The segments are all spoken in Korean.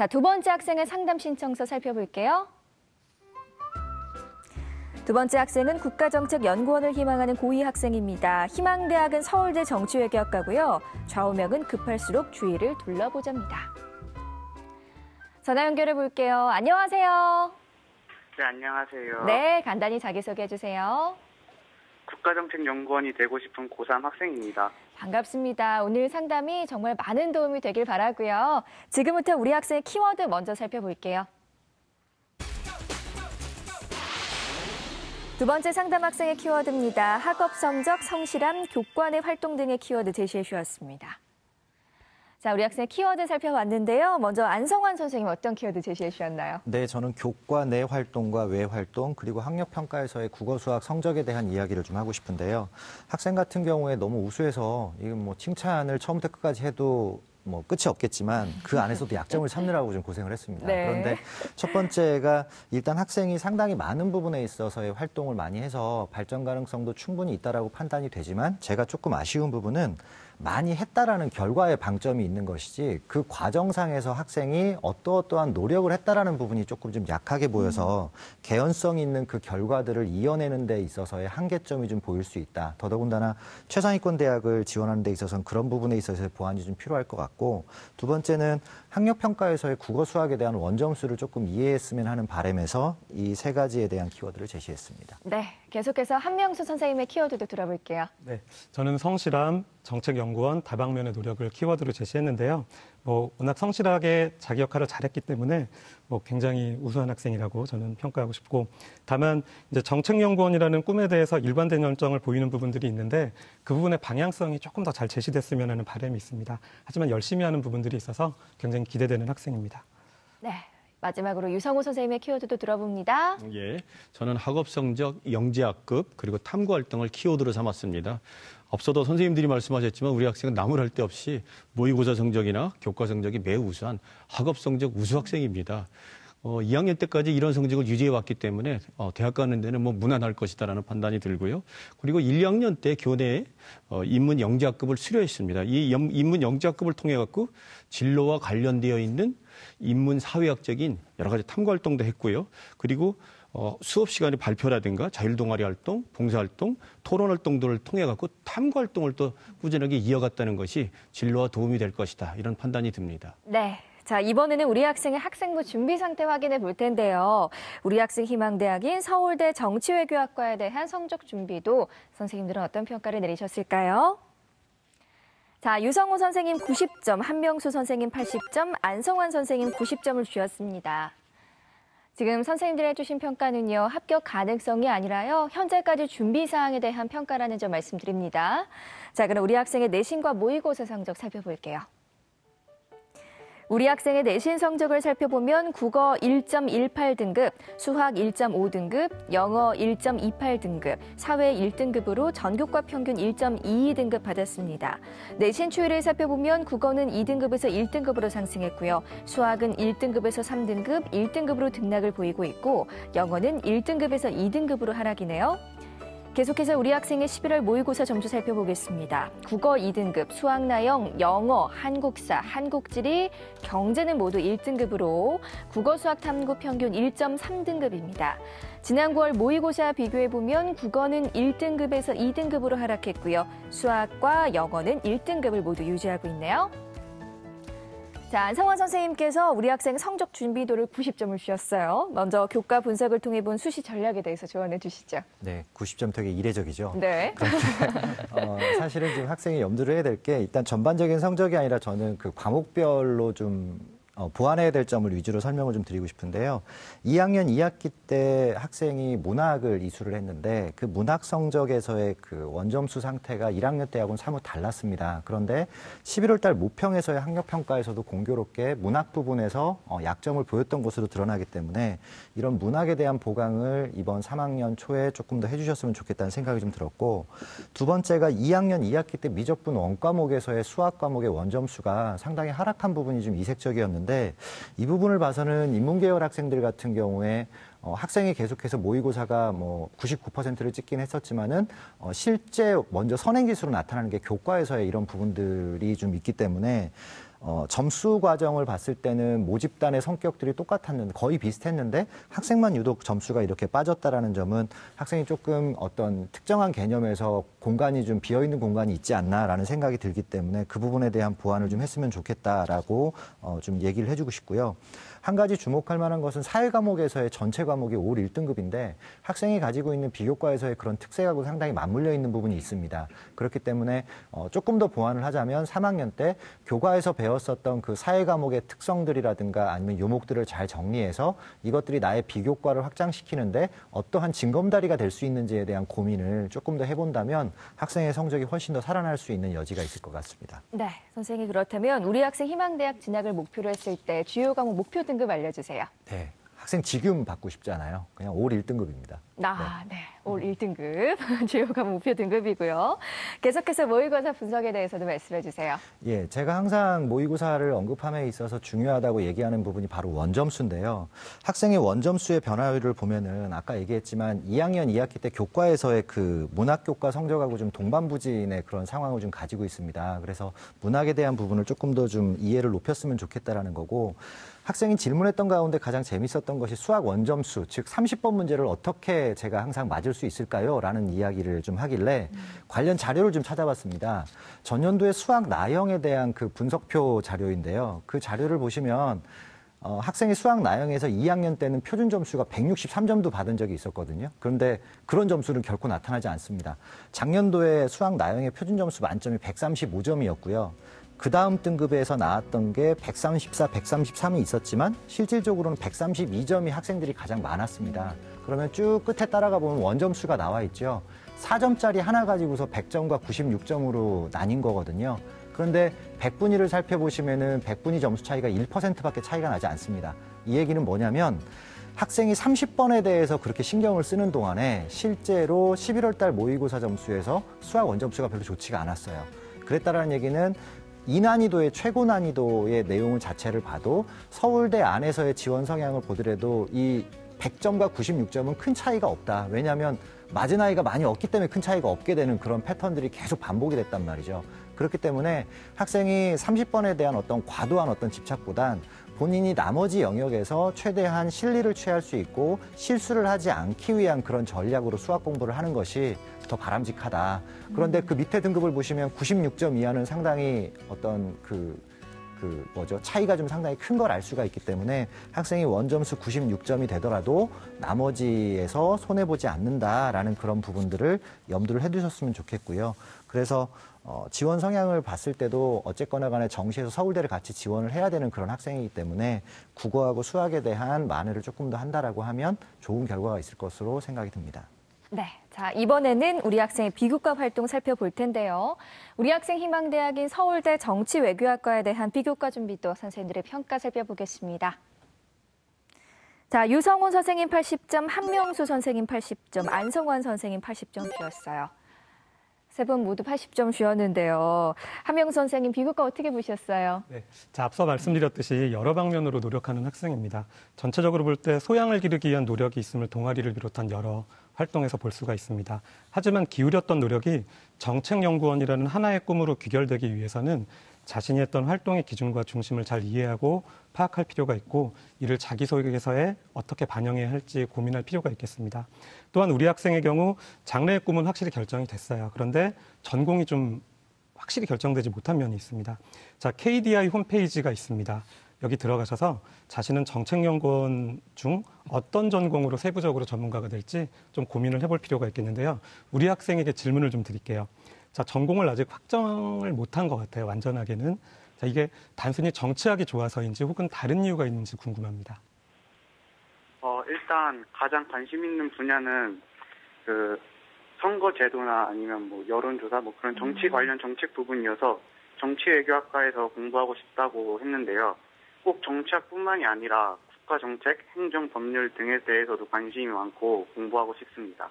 자, 두 번째 학생의 상담 신청서 살펴볼게요. 두 번째 학생은 국가정책연구원을 희망하는 고2 학생입니다. 희망대학은 서울대 정치외교학과고요. 좌우명은 급할수록 주위를 둘러보자입니다. 전화 연결해 볼게요. 안녕하세요. 네, 안녕하세요. 네, 간단히 자기소개해 주세요. 국가정책연구원이 되고 싶은 고3 학생입니다. 반갑습니다. 오늘 상담이 정말 많은 도움이 되길 바라고요. 지금부터 우리 학생의 키워드 먼저 살펴볼게요. 두 번째 상담 학생의 키워드입니다. 학업 성적, 성실함, 교과내 활동 등의 키워드 제시해 주었습니다. 자, 우리 학생 키워드 살펴봤는데요. 먼저 안성환 선생님 어떤 키워드 제시해 주셨나요? 네, 저는 교과 내 활동과 외 활동 그리고 학력 평가에서의 국어 수학 성적에 대한 이야기를 좀 하고 싶은데요. 학생 같은 경우에 너무 우수해서 이건 뭐 칭찬을 처음부터 끝까지 해도 뭐 끝이 없겠지만 그 안에서도 약점을 찾느라고 좀 고생을 했습니다. 네. 그런데 첫 번째가 일단 학생이 상당히 많은 부분에 있어서의 활동을 많이 해서 발전 가능성도 충분히 있다라고 판단이 되지만 제가 조금 아쉬운 부분은 많이 했다라는 결과에 방점이 있는 것이지 그 과정상에서 학생이 어떠어떠한 노력을 했다라는 부분이 조금 좀 약하게 보여서 개연성 있는 그 결과들을 이어내는 데 있어서의 한계점이 좀 보일 수 있다. 더더군다나 최상위권 대학을 지원하는 데 있어서는 그런 부분에 있어서의 보완이 좀 필요할 것 같고 두 번째는 학력 평가에서의 국어 수학에 대한 원점수를 조금 이해했으면 하는 바람에서 이 세 가지에 대한 키워드를 제시했습니다. 네, 계속해서 한명수 선생님의 키워드도 들어볼게요. 네, 저는 성실함, 정책연구원, 다방면의 노력을 키워드로 제시했는데요. 뭐 워낙 성실하게 자기 역할을 잘했기 때문에 뭐 굉장히 우수한 학생이라고 저는 평가하고 싶고 다만 이제 정책연구원이라는 꿈에 대해서 일관된 열정을 보이는 부분들이 있는데 그 부분의 방향성이 조금 더 잘 제시됐으면 하는 바람이 있습니다. 하지만 열심히 하는 부분들이 있어서 굉장히 기대되는 학생입니다. 네, 마지막으로 유성호 선생님의 키워드도 들어봅니다. 예, 저는 학업 성적, 영재학급 그리고 탐구 활동을 키워드로 삼았습니다. 앞서도 선생님들이 말씀하셨지만 우리 학생은 나무랄 데 없이 모의고사 성적이나 교과 성적이 매우 우수한 학업 성적 우수 학생입니다. 어, 2학년 때까지 이런 성적을 유지해 왔기 때문에 어, 대학 가는 데는 뭐 무난할 것이다라는 판단이 들고요. 그리고 1, 2학년 때 교내에 어, 인문 영재학급을 수료했습니다. 이 영, 인문 영재학급을 통해 갖고 진로와 관련되어 있는 인문 사회학적인 여러 가지 탐구 활동도 했고요. 그리고 어, 수업 시간에 발표라든가 자율 동아리 활동, 봉사 활동, 토론 활동들을 통해 갖고 탐구 활동을 또 꾸준하게 이어갔다는 것이 진로와 도움이 될 것이다. 이런 판단이 듭니다. 네. 자, 이번에는 우리 학생의 학생부 준비 상태 확인해 볼 텐데요. 우리 학생 희망대학인 서울대 정치외교학과에 대한 성적 준비도 선생님들은 어떤 평가를 내리셨을까요? 자, 유성호 선생님 90점, 한명수 선생님 80점, 안성환 선생님 90점을 주셨습니다. 지금 선생님들이 해주신 평가는요, 합격 가능성이 아니라요, 현재까지 준비 사항에 대한 평가라는 점 말씀드립니다. 자, 그럼 우리 학생의 내신과 모의고사 성적 살펴볼게요. 우리 학생의 내신 성적을 살펴보면 국어 1.18등급, 수학 1.5등급, 영어 1.28등급, 사회 1등급으로 전교과 평균 1.22등급 받았습니다. 내신 추이를 살펴보면 국어는 2등급에서 1등급으로 상승했고요. 수학은 1등급에서 3등급, 1등급으로 등락을 보이고 있고 영어는 1등급에서 2등급으로 하락이네요. 계속해서 우리 학생의 11월 모의고사 점수 살펴보겠습니다. 국어 2등급, 수학 나영, 영어, 한국사, 한국지리, 경제는 모두 1등급으로 국어 수학 탐구 평균 1.3등급입니다. 지난 9월 모의고사 비교해보면 국어는 1등급에서 2등급으로 하락했고요. 수학과 영어는 1등급을 모두 유지하고 있네요. 자, 안성환 선생님께서 우리 학생 성적 준비도를 90점을 주셨어요. 먼저 교과 분석을 통해 본 수시 전략에 대해서 조언해 주시죠. 네, 90점 되게 이례적이죠. 네. 어, 사실은 지금 학생이 염두를 해야 될 게 일단 전반적인 성적이 아니라 저는 그 과목별로 좀 어, 보완해야 될 점을 위주로 설명을 좀 드리고 싶은데요. 2학년 2학기 때 학생이 문학을 이수를 했는데 그 문학 성적에서의 그 원점수 상태가 1학년 때하고는 사뭇 달랐습니다. 그런데 11월 달 모평에서의 학력 평가에서도 공교롭게 문학 부분에서 어, 약점을 보였던 것으로 드러나기 때문에 이런 문학에 대한 보강을 이번 3학년 초에 조금 더 해주셨으면 좋겠다는 생각이 좀 들었고 두 번째가 2학년 2학기 때 미적분 원과목에서의 수학 과목의 원점수가 상당히 하락한 부분이 좀 이색적이었는데 이 부분을 봐서는 인문계열 학생들 같은 경우에 어, 학생이 계속해서 모의고사가 뭐 99%를 찍긴 했었지만은 어, 실제 먼저 선행지수로 나타나는 게 교과에서의 이런 부분들이 좀 있기 때문에 어, 점수 과정을 봤을 때는 모집단의 성격들이 똑같았는데 거의 비슷했는데 학생만 유독 점수가 이렇게 빠졌다라는 점은 학생이 조금 어떤 특정한 개념에서 공간이 좀 비어 있는 공간이 있지 않나라는 생각이 들기 때문에 그 부분에 대한 보완을 좀 했으면 좋겠다라고 어, 좀 얘기를 해주고 싶고요. 한 가지 주목할 만한 것은 사회 과목에서의 전체 과목이 올 1등급인데 학생이 가지고 있는 비교과에서의 그런 특색하고 상당히 맞물려 있는 부분이 있습니다. 그렇기 때문에 어, 조금 더 보완을 하자면 3학년 때 교과에서 배웠었던 그 사회 과목의 특성들이라든가 아니면 요목들을 잘 정리해서 이것들이 나의 비교과를 확장시키는데 어떠한 징검다리가 될 수 있는지에 대한 고민을 조금 더 해본다면 학생의 성적이 훨씬 더 살아날 수 있는 여지가 있을 것 같습니다. 네, 선생님 그렇다면 우리 학생 희망대학 진학을 목표로 했을 때 주요 과목 목표 등급 알려주세요. 네. 학생 지금 받고 싶잖아요. 그냥 올 1등급입니다. 아, 네. 올 1등급, 주요 과목 목표 등급이고요. 계속해서 모의고사 분석에 대해서도 말씀해 주세요. 예, 제가 항상 모의고사를 언급함에 있어서 중요하다고 얘기하는 부분이 바로 원점수인데요. 학생의 원점수의 변화율을 보면은 아까 얘기했지만 2학년 2학기 때 교과에서의 그 문학 교과 성적하고 좀 동반부진의 그런 상황을 좀 가지고 있습니다. 그래서 문학에 대한 부분을 조금 더 좀 이해를 높였으면 좋겠다라는 거고 학생이 질문했던 가운데 가장 재밌었던 것이 수학 원점수, 즉 30번 문제를 어떻게 제가 항상 맞을 수 있을까요? 라는 이야기를 좀 하길래 관련 자료를 좀 찾아봤습니다. 전년도의 수학 나형에 대한 그 분석표 자료인데요. 그 자료를 보시면 어, 학생이 수학 나형에서 2학년 때는 표준 점수가 163점도 받은 적이 있었거든요. 그런데 그런 점수는 결코 나타나지 않습니다. 작년도에 수학 나형의 표준 점수 만점이 135점이었고요. 그 다음 등급에서 나왔던 게 134, 133이 있었지만 실질적으로는 132점이 학생들이 가장 많았습니다. 그러면 쭉 끝에 따라가 보면 원점수가 나와 있죠. 4점짜리 하나 가지고서 100점과 96점으로 나뉜 거거든요. 그런데 100분위를 살펴보시면은 100분위 점수 차이가 1%밖에 차이가 나지 않습니다. 이 얘기는 뭐냐면 학생이 30번에 대해서 그렇게 신경을 쓰는 동안에 실제로 11월 달 모의고사 점수에서 수학 원점수가 별로 좋지가 않았어요. 그랬다라는 얘기는 이 난이도의 최고 난이도의 내용을 자체를 봐도 서울대 안에서의 지원 성향을 보더라도 이 100점과 96점은 큰 차이가 없다. 왜냐하면 맞은 아이가 많이 없기 때문에 큰 차이가 없게 되는 그런 패턴들이 계속 반복이 됐단 말이죠. 그렇기 때문에 학생이 30번에 대한 어떤 과도한 어떤 집착보단 본인이 나머지 영역에서 최대한 실리를 취할 수 있고 실수를 하지 않기 위한 그런 전략으로 수학 공부를 하는 것이 더 바람직하다. 그런데 그 밑에 등급을 보시면 96점 이하는 상당히 어떤 그, 그 뭐죠 차이가 좀 상당히 큰 걸 알 수가 있기 때문에 학생이 원점수 96점이 되더라도 나머지에서 손해 보지 않는다라는 그런 부분들을 염두를 해두셨으면 좋겠고요. 그래서 어, 지원 성향을 봤을 때도 어쨌거나 간에 정시에서 서울대를 같이 지원을 해야 되는 그런 학생이기 때문에 국어하고 수학에 대한 만회를 조금 더 한다라고 하면 좋은 결과가 있을 것으로 생각이 듭니다. 네. 자, 이번에는 우리 학생의 비교과 활동 살펴볼 텐데요. 우리 학생 희망대학인 서울대 정치외교학과에 대한 비교과 준비도 선생님들의 평가 살펴보겠습니다. 자, 유성훈 선생님 80점, 한명수 선생님 80점, 안성환 선생님 80점 주었어요. 세 분 모두 80점 주었는데요. 한명수 선생님 비교과 어떻게 보셨어요? 네. 자, 앞서 말씀드렸듯이 여러 방면으로 노력하는 학생입니다. 전체적으로 볼 때 소양을 기르기 위한 노력이 있음을 동아리를 비롯한 여러 활동에서 볼 수가 있습니다. 하지만 기울였던 노력이 정책연구원이라는 하나의 꿈으로 귀결되기 위해서는 자신이 했던 활동의 기준과 중심을 잘 이해하고 파악할 필요가 있고 이를 자기소개서에 어떻게 반영해야 할지 고민할 필요가 있겠습니다. 또한 우리 학생의 경우 장래의 꿈은 확실히 결정이 됐어요. 그런데 전공이 좀 확실히 결정되지 못한 면이 있습니다. 자, KDI 홈페이지가 있습니다. 여기 들어가셔서 자신은 정책연구원 중 어떤 전공으로 세부적으로 전문가가 될지 좀 고민을 해볼 필요가 있겠는데요. 우리 학생에게 질문을 좀 드릴게요. 자, 전공을 아직 확정을 못한 것 같아요. 완전하게는. 자, 이게 단순히 정치학이 좋아서인지 혹은 다른 이유가 있는지 궁금합니다. 어, 일단 가장 관심 있는 분야는 그 선거 제도나 아니면 뭐 여론조사 뭐 그런 정치 관련 정책 부분이어서 정치외교학과에서 공부하고 싶다고 했는데요. 꼭 정치학뿐만이 아니라 국가 정책, 행정, 법률 등에 대해서도 관심이 많고 공부하고 싶습니다.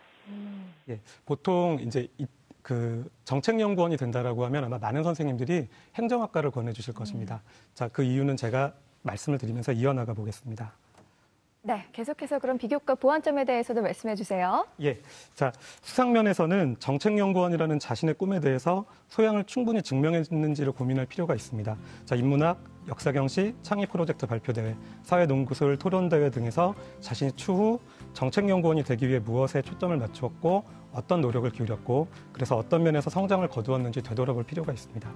예, 보통 이제 이, 그 정책연구원이 된다라고 하면 아마 많은 선생님들이 행정학과를 권해주실 것입니다. 자, 그 이유는 제가 말씀을 드리면서 이어나가 보겠습니다. 네, 계속해서 그럼 비교과 보완점에 대해서도 말씀해 주세요. 예. 자, 수상면에서는 정책연구원이라는 자신의 꿈에 대해서 소양을 충분히 증명했는지를 고민할 필요가 있습니다. 자, 인문학, 역사경시, 창의 프로젝트 발표대회, 사회농구술 토론대회 등에서 자신이 추후 정책연구원이 되기 위해 무엇에 초점을 맞추었고 어떤 노력을 기울였고 그래서 어떤 면에서 성장을 거두었는지 되돌아볼 필요가 있습니다.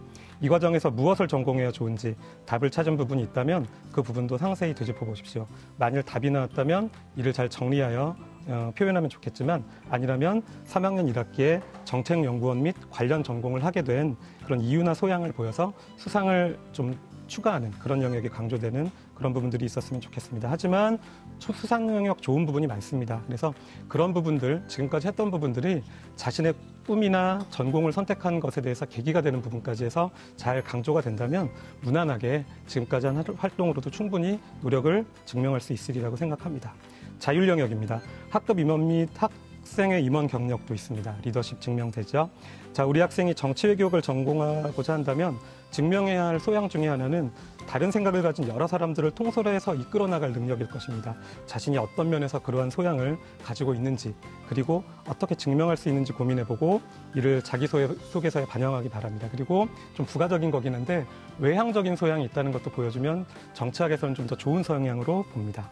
이 과정에서 무엇을 전공해야 좋은지 답을 찾은 부분이 있다면 그 부분도 상세히 되짚어 보십시오. 만일 답이 나왔다면 이를 잘 정리하여 어, 표현하면 좋겠지만 아니라면 3학년 1학기에 정책연구원 및 관련 전공을 하게 된 그런 이유나 소양을 보여서 수상을 좀 추가하는 그런 영역이 강조되는 그런 부분들이 있었으면 좋겠습니다. 하지만 수상 영역 좋은 부분이 많습니다. 그래서 그런 부분들, 지금까지 했던 부분들이 자신의 꿈이나 전공을 선택한 것에 대해서 계기가 되는 부분까지 해서 잘 강조가 된다면 무난하게 지금까지 한 활동으로도 충분히 노력을 증명할 수 있으리라고 생각합니다. 자율 영역입니다. 학급 임원 및 학생의 임원 경력도 있습니다. 리더십 증명되죠. 자, 우리 학생이 정치 외교학을 전공하고자 한다면 증명해야 할 소양 중에 하나는 다른 생각을 가진 여러 사람들을 통솔해서 이끌어 나갈 능력일 것입니다. 자신이 어떤 면에서 그러한 소양을 가지고 있는지 그리고 어떻게 증명할 수 있는지 고민해보고 이를 자기 소개서에 반영하기 바랍니다. 그리고 좀 부가적인 거긴 한데 외향적인 소양이 있다는 것도 보여주면 정치학에서는 좀 더 좋은 성향으로 봅니다.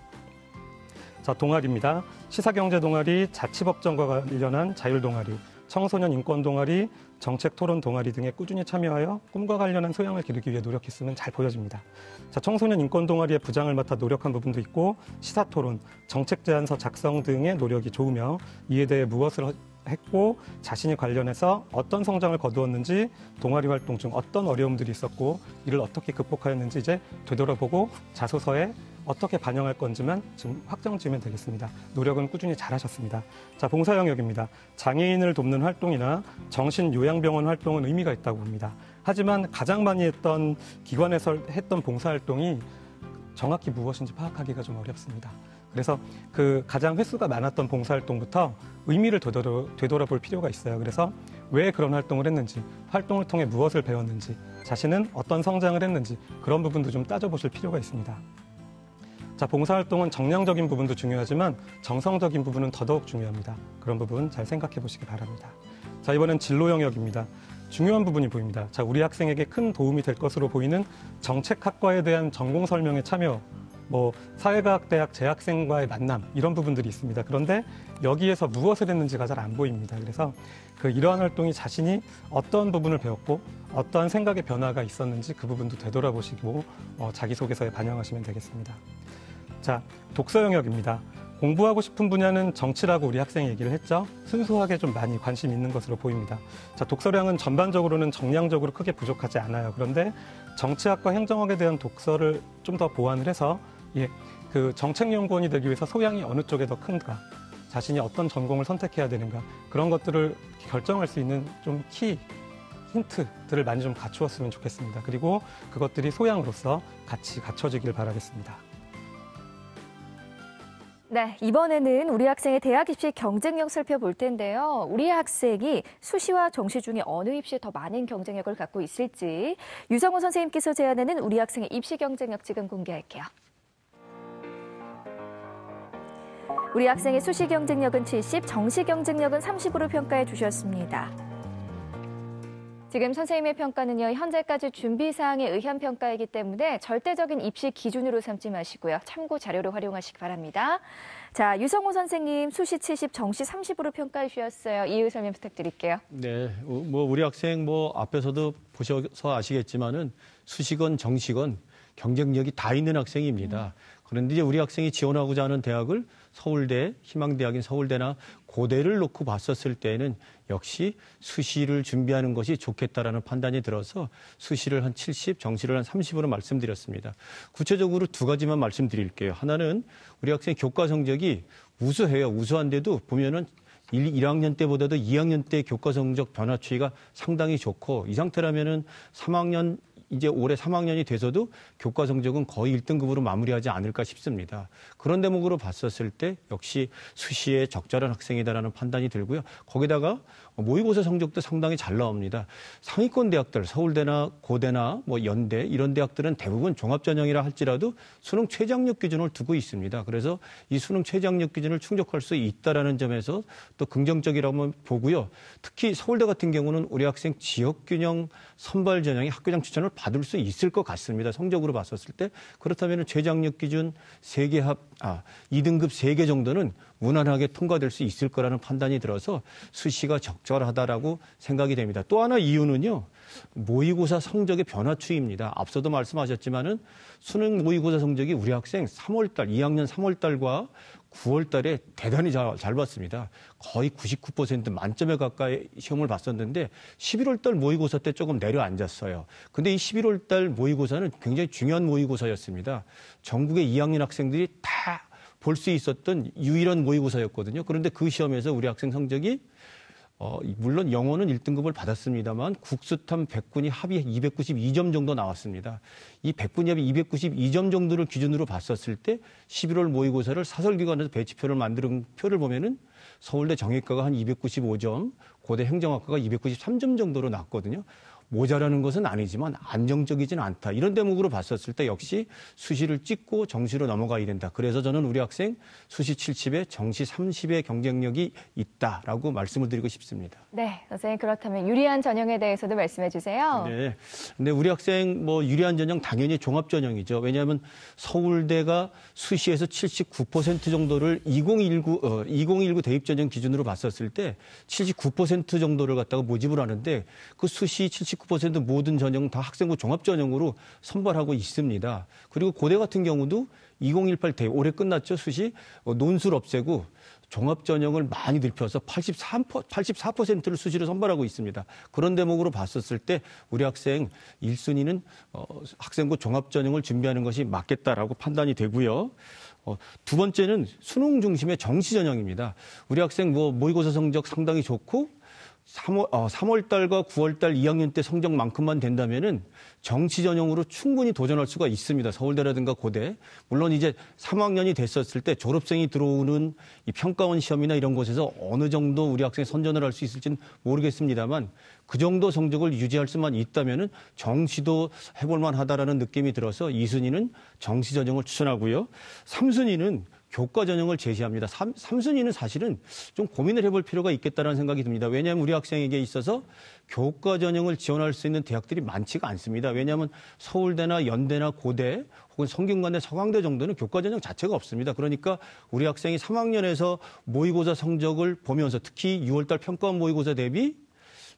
자, 동아리입니다. 시사경제 동아리, 자치법정과 관련한 자율 동아리, 청소년 인권 동아리, 정책 토론 동아리 등에 꾸준히 참여하여 꿈과 관련한 소양을 기르기 위해 노력했으면 잘 보여집니다. 자, 청소년 인권 동아리의 부장을 맡아 노력한 부분도 있고 시사 토론, 정책 제안서 작성 등의 노력이 좋으며 이에 대해 무엇을 했고 자신이 관련해서 어떤 성장을 거두었는지 동아리 활동 중 어떤 어려움들이 있었고 이를 어떻게 극복하였는지 이제 되돌아보고 자소서에 어떻게 반영할 건지만 지금 확정 지으면 되겠습니다. 노력은 꾸준히 잘하셨습니다. 자, 봉사 영역입니다. 장애인을 돕는 활동이나 정신 요양병원 활동은 의미가 있다고 봅니다. 하지만 가장 많이 했던 기관에서 했던 봉사 활동이 정확히 무엇인지 파악하기가 좀 어렵습니다. 그래서 그 가장 횟수가 많았던 봉사활동부터 의미를 되돌아, 되돌아볼 필요가 있어요. 그래서 왜 그런 활동을 했는지, 활동을 통해 무엇을 배웠는지, 자신은 어떤 성장을 했는지 그런 부분도 좀 따져보실 필요가 있습니다. 자, 봉사활동은 정량적인 부분도 중요하지만 정성적인 부분은 더더욱 중요합니다. 그런 부분 잘 생각해 보시기 바랍니다. 자, 이번엔 진로 영역입니다. 중요한 부분이 보입니다. 자, 우리 학생에게 큰 도움이 될 것으로 보이는 정책학과에 대한 전공 설명에 참여, 뭐 사회과학 대학 재학생과의 만남 이런 부분들이 있습니다. 그런데 여기에서 무엇을 했는지가 잘 안 보입니다. 그래서 그 이러한 활동이 자신이 어떤 부분을 배웠고 어떠한 생각의 변화가 있었는지 그 부분도 되돌아보시고 어, 자기소개서에 반영하시면 되겠습니다. 자, 독서 영역입니다. 공부하고 싶은 분야는 정치라고 우리 학생이 얘기를 했죠. 순수하게 좀 많이 관심 있는 것으로 보입니다. 자, 독서량은 전반적으로는 정량적으로 크게 부족하지 않아요. 그런데 정치학과 행정학에 대한 독서를 좀 더 보완을 해서 예, 그 정책연구원이 되기 위해서 소양이 어느 쪽에 더 큰가, 자신이 어떤 전공을 선택해야 되는가 그런 것들을 결정할 수 있는 좀 키 힌트들을 많이 좀 갖추었으면 좋겠습니다. 그리고 그것들이 소양으로서 같이 갖춰지길 바라겠습니다. 네, 이번에는 우리 학생의 대학 입시 경쟁력 살펴볼 텐데요. 우리 학생이 수시와 정시 중에 어느 입시에 더 많은 경쟁력을 갖고 있을지 유성호 선생님께서 제안하는 우리 학생의 입시 경쟁력 지금 공개할게요. 우리 학생의 수시 경쟁력은 70, 정시 경쟁력은 30으로 평가해 주셨습니다. 지금 선생님의 평가는요, 현재까지 준비 사항에 의한 평가이기 때문에 절대적인 입시 기준으로 삼지 마시고요. 참고 자료로 활용하시기 바랍니다. 자, 유성호 선생님 수시 70, 정시 30으로 평가해 주셨어요. 이유 설명 부탁드릴게요. 네, 뭐 우리 학생 뭐 앞에서도 보셔서 아시겠지만은 수시건 정시건 경쟁력이 다 있는 학생입니다. 그런데 이제 우리 학생이 지원하고자 하는 대학을 서울대, 희망대학인 서울대나 고대를 놓고 봤었을 때에는 역시 수시를 준비하는 것이 좋겠다라는 판단이 들어서 수시를 한 70, 정시를 한 30으로 말씀드렸습니다. 구체적으로 두 가지만 말씀드릴게요. 하나는 우리 학생 교과 성적이 우수해요. 우수한데도 보면은 1, 1학년 때보다도 2학년 때 교과 성적 변화 추이가 상당히 좋고 이 상태라면은 3학년 이제 올해 3학년이 돼서도 교과 성적은 거의 1등급으로 마무리하지 않을까 싶습니다. 그런 대목으로 봤었을 때 역시 수시에 적절한 학생이다라는 판단이 들고요. 거기다가 모의고사 성적도 상당히 잘 나옵니다. 상위권 대학들 서울대나 고대나 뭐 연대 이런 대학들은 대부분 종합전형이라 할지라도 수능 최장력 기준을 두고 있습니다. 그래서 이 수능 최장력 기준을 충족할 수 있다라는 점에서 또 긍정적이라고 보고요. 특히 서울대 같은 경우는 우리 학생 지역균형 선발 전형의 학교장 추천을 받을 수 있을 것 같습니다. 성적으로 봤었을 때 그렇다면 최장력 기준 세개 합, 아, 2등급 세 개 정도는 무난하게 통과될 수 있을 거라는 판단이 들어서 수시가 적절하다라고 생각이 됩니다. 또 하나 이유는요. 모의고사 성적의 변화 추이입니다. 앞서도 말씀하셨지만은 수능 모의고사 성적이 우리 학생 3월 달, 2학년 3월 달과 9월 달에 대단히 잘, 잘 봤습니다. 거의 99% 만점에 가까이 시험을 봤었는데 11월 달 모의고사 때 조금 내려앉았어요. 근데 이 11월 달 모의고사는 굉장히 중요한 모의고사였습니다. 전국의 2학년 학생들이 다 볼 수 있었던 유일한 모의고사였거든요. 그런데 그 시험에서 우리 학생 성적이 어, 물론 영어는 1등급을 받았습니다만 국수탐 100군이 합이 292점 정도 나왔습니다. 이 100군이 합이 292점 정도를 기준으로 봤었을 때 11월 모의고사를 사설기관에서 배치표를 만드는 표를 보면은 서울대 정외과가 한 295점, 고대 행정학과가 293점 정도로 났거든요. 모자라는 것은 아니지만 안정적이지는 않다. 이런 대목으로 봤었을 때 역시 수시를 찍고 정시로 넘어가야 된다. 그래서 저는 우리 학생 수시 70에 정시 30의 경쟁력이 있다라고 말씀을 드리고 싶습니다. 네, 선생님 그렇다면 유리한 전형에 대해서도 말씀해 주세요. 네. 근데 우리 학생 뭐 유리한 전형 당연히 종합 전형이죠. 왜냐하면 서울대가 수시에서 79% 정도를 2019 어, 2019 대입 전형 기준으로 봤었을 때 79% 정도를 갖다가 모집을 하는데 그 수시 79% 모든 전형 다 학생부 종합 전형으로 선발하고 있습니다. 그리고 고대 같은 경우도 2018 대입 올해 끝났죠 수시 어, 논술 없애고 종합 전형을 많이 넓혀서 83, 84%를 수시로 선발하고 있습니다. 그런 대목으로 봤었을 때 우리 학생 1순위는 어, 학생부 종합 전형을 준비하는 것이 맞겠다라고 판단이 되고요. 어, 두 번째는 수능 중심의 정시 전형입니다. 우리 학생 뭐 모의고사 성적 상당히 좋고 3월, 어, 3월 달과 9월 달 2학년 때 성적만큼만 된다면은 정치 전형으로 충분히 도전할 수가 있습니다. 서울대라든가 고대. 물론 이제 3학년이 됐었을 때 졸업생이 들어오는 이 평가원 시험이나 이런 곳에서 어느 정도 우리 학생이 선전을 할 수 있을지는 모르겠습니다만 그 정도 성적을 유지할 수만 있다면은 정시도 해볼 만 하다라는 느낌이 들어서 2순위는 정시 전형을 추천하고요. 3순위는 교과 전형을 제시합니다. 3, 순위는 사실은 좀 고민을 해볼 필요가 있겠다는 생각이 듭니다. 왜냐하면 우리 학생에게 있어서 교과 전형을 지원할 수 있는 대학들이 많지가 않습니다. 왜냐하면 서울대나 연대나 고대 혹은 성균관대 서강대 정도는 교과 전형 자체가 없습니다. 그러니까 우리 학생이 3학년에서 모의고사 성적을 보면서 특히 6월달 평가원 모의고사 대비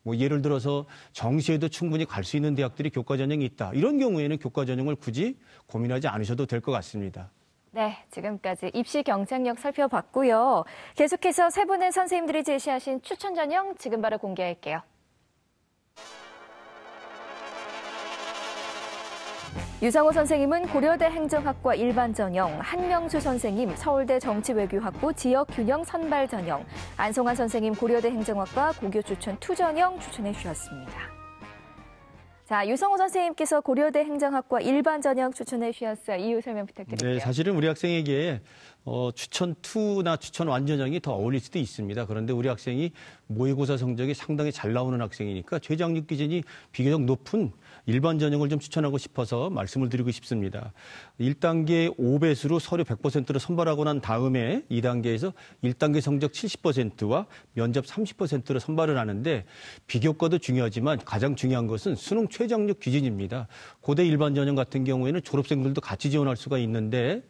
뭐 예를 들어서 정시에도 충분히 갈 수 있는 대학들이 교과 전형이 있다. 이런 경우에는 교과 전형을 굳이 고민하지 않으셔도 될 것 같습니다. 네, 지금까지 입시 경쟁력 살펴봤고요. 계속해서 세 분의 선생님들이 제시하신 추천 전형 지금 바로 공개할게요. 유상호 선생님은 고려대 행정학과 일반 전형, 한명수 선생님 서울대 정치외교학부 지역균형 선발 전형, 안성환 선생님 고려대 행정학과 고교 추천 투 전형 추천해 주셨습니다. 자, 유성호 선생님께서 고려대 행정학과 일반 전형 추천해 주셨어요. 이유 설명 부탁드릴게요. 네, 사실은 우리 학생에게 어, 추천 2나 추천 완전형이 더 어울릴 수도 있습니다. 그런데 우리 학생이 모의고사 성적이 상당히 잘 나오는 학생이니까 최장력 기준이 비교적 높은 일반 전형을 좀 추천하고 싶어서 말씀을 드리고 싶습니다. 1단계 5배수로 서류 100%를 선발하고 난 다음에 2단계에서 1단계 성적 70%와 면접 30%를 선발을 하는데 비교과도 중요하지만 가장 중요한 것은 수능 최장력 기준입니다. 고대 일반 전형 같은 경우에는 졸업생들도 같이 지원할 수가 있는데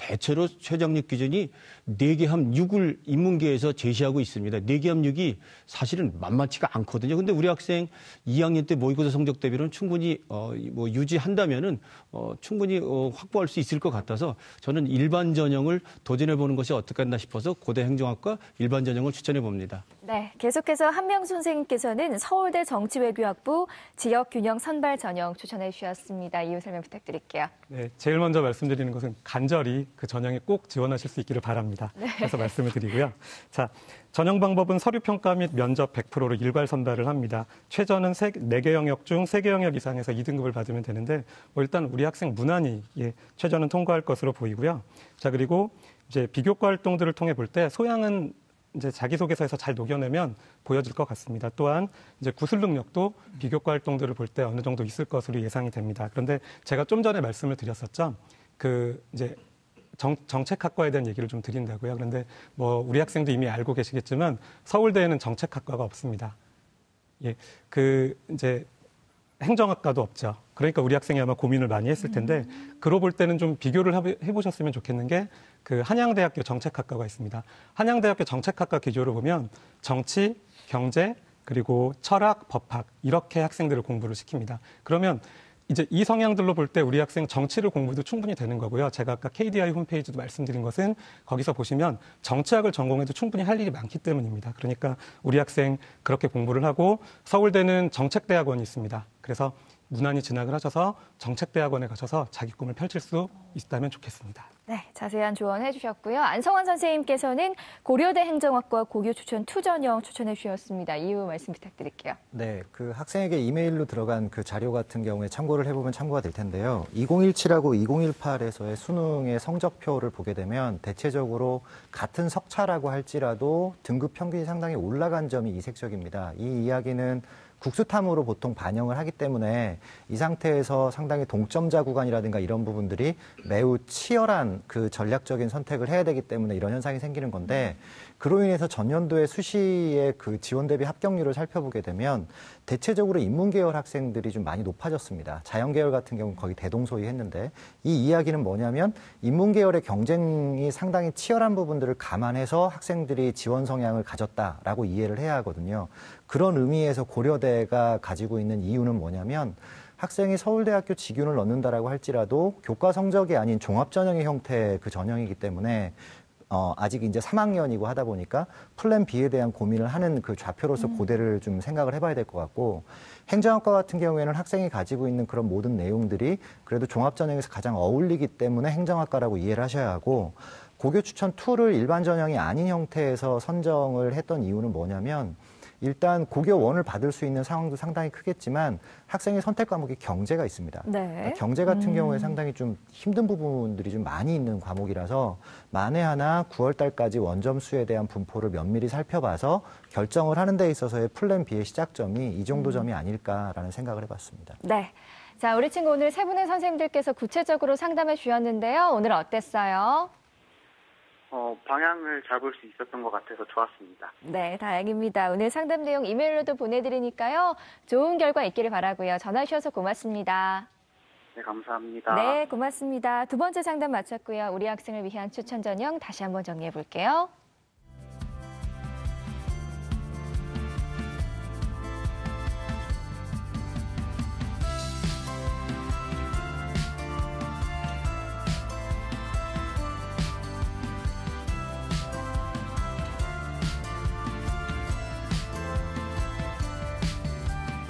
대체로 최장력 기준이 4개 함 6을 인문계에서 제시하고 있습니다. 4개 함 6이 사실은 만만치가 않거든요. 근데 우리 학생 2학년 때 모의고사 성적 대비로는 충분히 어, 뭐 유지한다면은 어, 충분히 어, 확보할 수 있을 것 같아서 저는 일반 전형을 도전해 보는 것이 어떻겠나 싶어서 고대 행정학과 일반 전형을 추천해 봅니다. 네, 계속해서 한명수 선생님께서는 서울대 정치외교학부 지역균형 선발 전형 추천해 주셨습니다. 이유 설명 부탁드릴게요. 네, 제일 먼저 말씀드리는 것은 간절히 그 전형에 꼭 지원하실 수 있기를 바랍니다. 그래서 말씀을 드리고요. 자, 전형 방법은 서류 평가 및 면접 100%로 일괄 선발을 합니다. 최저는 세, 4개 영역 중 3개 영역 이상에서 2등급을 받으면 되는데 뭐 일단 우리 학생 무난히 예, 최저는 통과할 것으로 보이고요. 자, 그리고 이제 비교과 활동들을 통해 볼 때 소양은 이제 자기소개서에서 잘 녹여내면 보여질 것 같습니다. 또한 이제 구술 능력도 비교과 활동들을 볼 때 어느 정도 있을 것으로 예상이 됩니다. 그런데 제가 좀 전에 말씀을 드렸었죠. 그 이제 정, 정책학과에 대한 얘기를 좀 드린다고요. 그런데 뭐 우리 학생도 이미 알고 계시겠지만 서울대에는 정책학과가 없습니다. 예, 그 이제 행정학과도 없죠. 그러니까 우리 학생이 아마 고민을 많이 했을 텐데 그러 볼 때는 좀 비교를 해보- 해보셨으면 좋겠는 게 그 한양대학교 정책학과가 있습니다. 한양대학교 정책학과 기조를 보면 정치, 경제, 그리고 철학, 법학 이렇게 학생들을 공부를 시킵니다. 그러면 이제 이 성향들로 볼 때 우리 학생 정치를 공부도 충분히 되는 거고요. 제가 아까 KDI 홈페이지도 말씀드린 것은 거기서 보시면 정치학을 전공해도 충분히 할 일이 많기 때문입니다. 그러니까 우리 학생 그렇게 공부를 하고 서울대는 정책대학원이 있습니다. 그래서 무난히 진학을 하셔서 정책대학원에 가셔서 자기 꿈을 펼칠 수 있다면 좋겠습니다. 네, 자세한 조언 해주셨고요. 안성환 선생님께서는 고려대 행정학과 고교 추천 투전형 추천해 주셨습니다. 이유 말씀 부탁드릴게요. 네, 그 학생에게 이메일로 들어간 그 자료 같은 경우에 참고를 해보면 참고가 될 텐데요. 2017하고 2018에서의 수능의 성적표를 보게 되면 대체적으로 같은 석차라고 할지라도 등급 평균이 상당히 올라간 점이 이색적입니다. 이 이야기는 국수탐으로 보통 반영을 하기 때문에 이 상태에서 상당히 동점자 구간이라든가 이런 부분들이 매우 치열한 그 전략적인 선택을 해야 되기 때문에 이런 현상이 생기는 건데 그로 인해서 전년도의 수시의 그 지원 대비 합격률을 살펴보게 되면 대체적으로 인문계열 학생들이 좀 많이 높아졌습니다. 자연계열 같은 경우는 거의 대동소이했는데 이 이야기는 뭐냐면 인문계열의 경쟁이 상당히 치열한 부분들을 감안해서 학생들이 지원 성향을 가졌다라고 이해를 해야 하거든요. 그런 의미에서 고려대가 가지고 있는 이유는 뭐냐면 학생이 서울대학교 직윤을 넣는다라고 할지라도 교과 성적이 아닌 종합 전형의 형태의 그 전형이기 때문에 어, 아직 이제 3학년이고 하다 보니까 플랜 B에 대한 고민을 하는 그 좌표로서 고대를 좀 생각을 해봐야 될 것 같고 행정학과 같은 경우에는 학생이 가지고 있는 그런 모든 내용들이 그래도 종합전형에서 가장 어울리기 때문에 행정학과라고 이해를 하셔야 하고 고교 추천 2를 일반 전형이 아닌 형태에서 선정을 했던 이유는 뭐냐면 일단 고교 원을 받을 수 있는 상황도 상당히 크겠지만 학생의 선택 과목이 경제가 있습니다. 네. 그러니까 경제 같은 경우에 상당히 좀 힘든 부분들이 좀 많이 있는 과목이라서 만에 하나 9월 달까지 원점 수에 대한 분포를 면밀히 살펴봐서 결정을 하는 데 있어서의 플랜 B의 시작점이 이 정도 점이 아닐까라는 생각을 해봤습니다. 네. 자, 우리 친구 오늘 세 분의 선생님들께서 구체적으로 상담해 주셨는데요. 오늘 어땠어요? 어, 방향을 잡을 수 있었던 것 같아서 좋았습니다. 네, 다행입니다. 오늘 상담 내용 이메일로도 보내드리니까요. 좋은 결과 있기를 바라고요. 전화 주셔서 고맙습니다. 네, 감사합니다. 네, 고맙습니다. 두 번째 상담 마쳤고요. 우리 학생을 위한 추천 전형 다시 한번 정리해 볼게요.